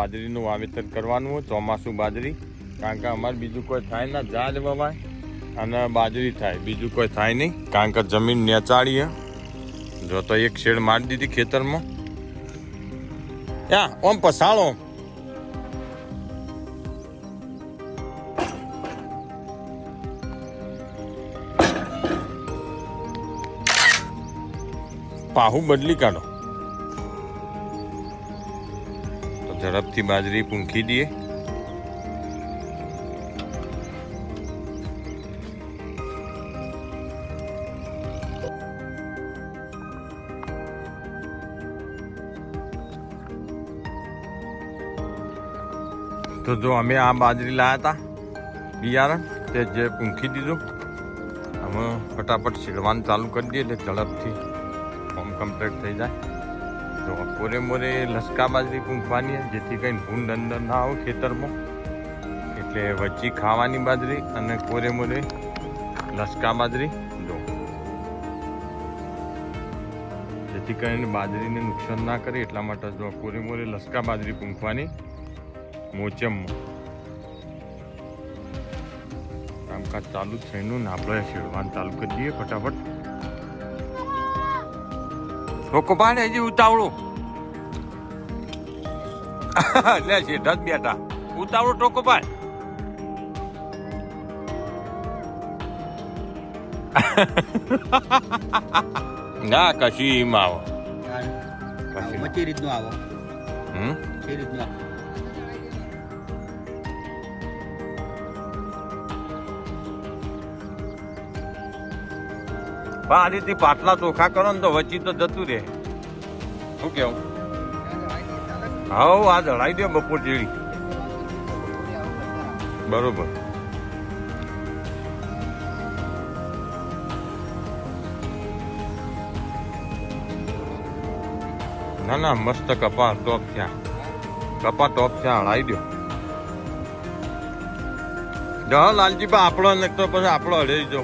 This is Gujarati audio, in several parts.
બાજરીનું વાવેતર કરવાનું ચોમાસું બાજરી. કારણ કે અમારે બીજું કોઈ થાય ના જાજ વવાય અને બાજરી થાય. બીજું કોઈ થાય નહીં, કારણ કે જમીન નેચાળીએ. જો તો એક શેડ મારી દીધી ખેતરમાં. ત્યાં ઓમ પસાળો. પાહુ બદલી કાઢો. ઝડપથી બાજરી પૂંખી દઈએ. તો જો અમે આ બાજરી લાયા હતા, બિયારણ, તે જે પૂંખી દીધું, અમે ફટાફટ સીડવાનું ચાલુ કરી દઈએ એટલે ઝડપથી ફોર્મ કમ્પ્લીટ થઈ જાય. તો કોરે મોરે લસકા બાજરી પૂંખવાની જેથી કંઈ ભૂંડ અંદર ના આવે ખેતરમાં. એટલે વચ્ચી ખાવાની બાજરી અને કોરે મોરે લસકા બાજરી દો જેથી કરીને બાજરીને નુકસાન ના કરે, એટલા માટે જો કોરે મોરે લસકા બાજરી પૂંખવાની મોચમમાં. કામકાજ ચાલુ જ છે એનું ને ચાલુ કરી દઈએ ફટાફટ. લોકો પાડે હજી ઉતાવળો. લે છે ઢસ બેટા. ઉતાવળો ટોકો પાડ ના કશી એમાં આવો. કશી રીતનું આવો. હમ? છે રીતનું આવો. પણ આ રીતે પાટલા ચોખા કરો ને તો વચ્ચે તો જતું રહે. શું કેવું? હવ આ જળાઈ દે બપોર જેવી. બરોબર. ના ના, મસ્ત કપા ટોપ થયા કપા ટોપ થયા હળાઈ દો. જો લાલજી બા આપણો ને તો પછી આપણો હળી જો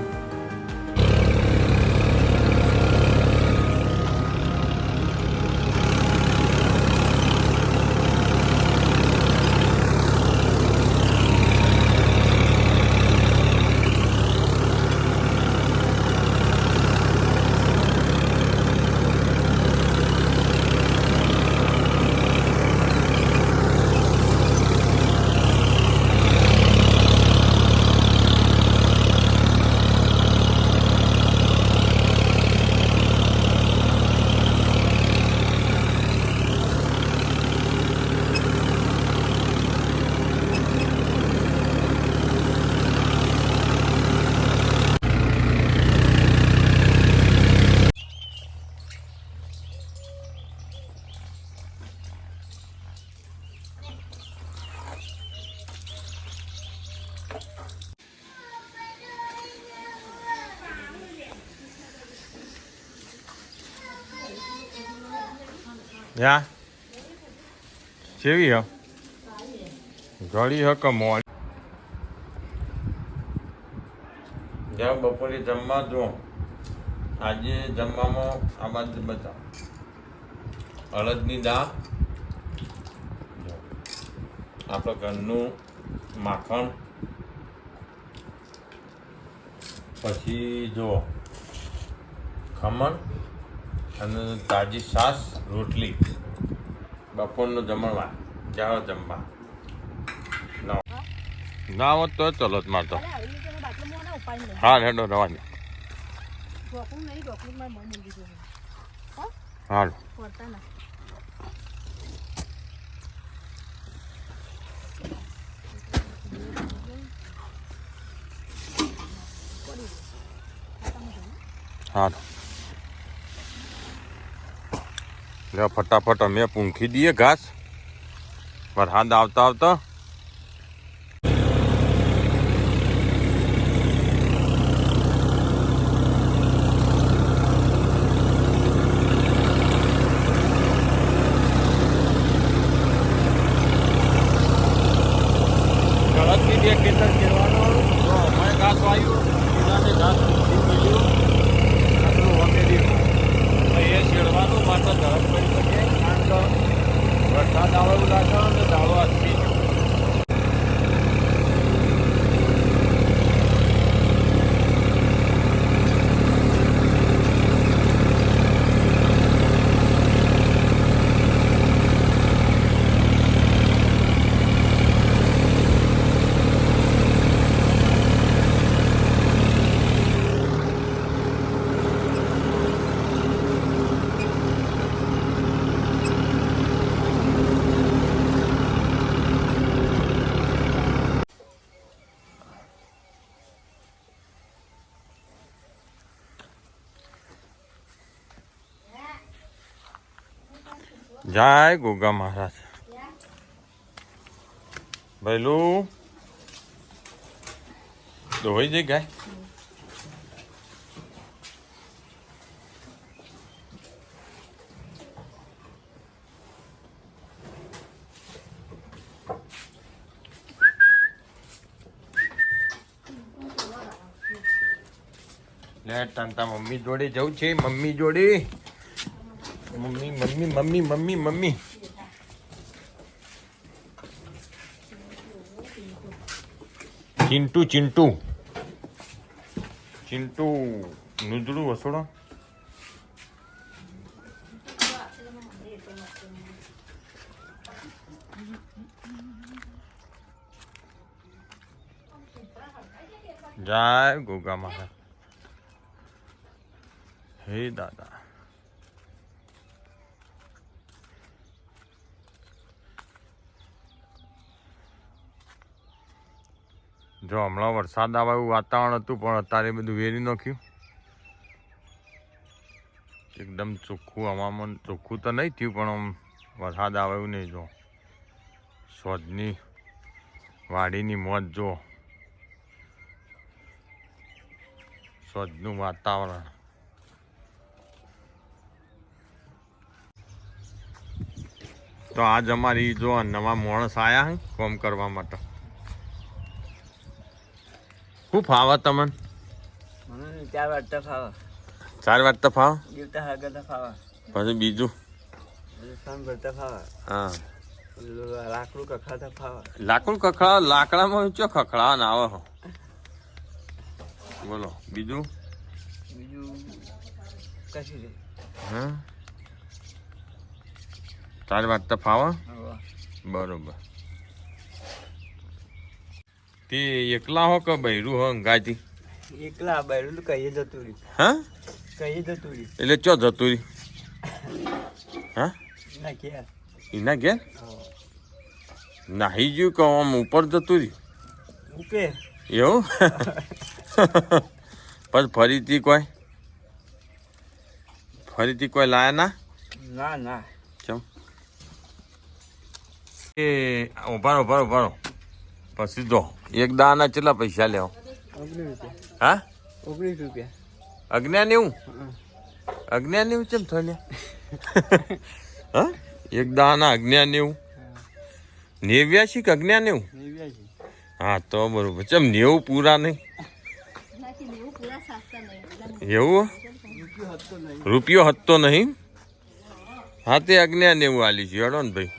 યા? કેવી હ? ઘડી હક મોડ? જાઓ બપોરે જમવા જો. આજે જમવામાં આ બાજુ બધા અડદની દાળ, આપણા ઘરનું માખણ, પછી જો ખમણ અને તાજી છાશ રોટલી બપોરનું જમણવા જાઓ જમવા. ના ના હોત તો ચલો જ મારતો. હા હેડો રવાની. હાલ. હાલ લે ફટાફટ અમે પૂંખી દઈએ ઘાસ. વરસાદ આવતા આવતા ગળતની જે ખેતર ખેડવાનું તો અમે ઘાસ વાવ્યું એનાથી ઘાસ ઉગી ગયું આટલું વખેરી તો એ શેડવાનું માટે ઝડપ કરી શકે કારણ કે વરસાદ આવે એવું લાગે ને દાડો આથમી ગયો જય ગોગા મહારાજ. ભૈલું દોઈ જઈ ગાય? લે તાંતા મમ્મી જોડે જવું છે, મમ્મી જોડે? Mummy mummy mummy mummy mummy Chintu Chintu Chintu નુજડું વસોડો જય ગોગા મહારાજ હે દાદા જો, હમણાં વરસાદ આવે વાતાવરણ હતું, પણ અત્યારે બધું વેરી નાખ્યું. એકદમ ચોખ્ખું, હવામાન ચોખ્ખું તો નહીં થયું, પણ આમ વરસાદ આવે એવું નહીં, જો. સોજની, વાડીની મોજ, જો. સોજનું વાતાવરણ. તો આજ અમારી, જો, નવા માણસ આવ્યા હે કોમ કરવા માટે. શું ફાવે તમને? ચાર ચાર તો ફાવા. ચાર વાત તો ફાવે? જીવતા તો ફાવા. પછી બીજું? હા. લાકડું કખાતા ફાવા. લાકડું કખડા લાકડામાં ચો ખખડા ના આવે બોલો બીજું? બીજું કશું હા? ચાર વાત તો ફાવે? બરોબર. તે એકલા હો કે બૈરું હો અંગાજી? એકલા બૈરું કહીએ જતું હા? કહીએ જતું એટલે ચો જતું રહી હા? ના ક્યાં એના ઘેર? નાહી ગયું કે આમ ઉપર જતું રહ્યું? મૂકે. એવું? પછી ફરીથી કોઈ? ફરીથી કોઈ લાયા ના? ના ના. ચમ. એ ઉભારો ઉભારો ઉભારો પછી જો એક દાના કેટલા પૈસા લેવો હા? ઓગણીસ રૂપિયા. અજ્ઞાન એવું અજ્ઞાન એવું ચમ થયું હા? એક દાના અજ્ઞાન એવું નેવ્યાસી કે અજ્ઞાન એવું હા તો બરોબર. ચમ નેવું પૂરા નહીં? નાખી દેવું પૂરા સાસ્તા નહીં. એવું રૂપિયો હતો નહીં. હા તે અજ્ઞાન એવું આલી છે હેડો ને ભાઈ.